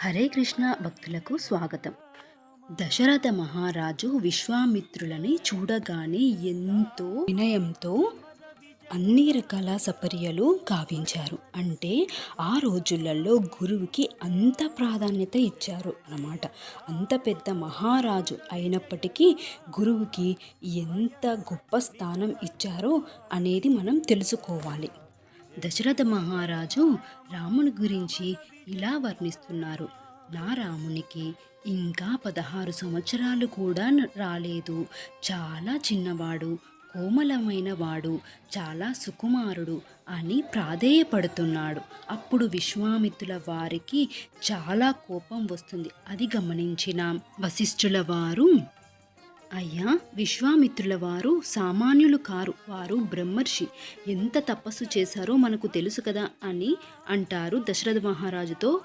హరే కృష్ణ భక్తులకు స్వాగతం. దశరథ మహారాజు విశ్వామిత్రులని చూడగానే ఎంతో వినయంతో అన్ని రకాల సపర్యలు కావించారు అంటే ఆ రోజులలో గురువుకి అంత ప్రాధాన్యత ఇచ్చారు అన్నమాట. అంత పెద్ద మహారాజు అయినప్పటికీ గురువుకి ఎంత గొప్ప స్థానం ఇచ్చారో అనేది మనం తెలుసుకోవాలి. దశరథ మహారాజు రాముని గురించి ఇలా వర్ణిస్తున్నారు. నా రామునికి ఇంకా పదహారు సంవత్సరాలు కూడా రాలేదు. చాలా చిన్నవాడు కోమలమైన వాడు చాలా సుకుమారుడు అని ప్రాధేయపడుతున్నాడు. అప్పుడు విశ్వామిత్రుల వారికి చాలా కోపం వస్తుంది. అది గమనించిన వశిష్ఠుల వారు అయ్యా విశ్వామిత్రుల వారు సామాన్యులు కారు. వారు బ్రహ్మర్షి. ఎంత తపస్సు చేశారో మనకు తెలుసు కదా అని అంటారు దశరథ మహారాజుతో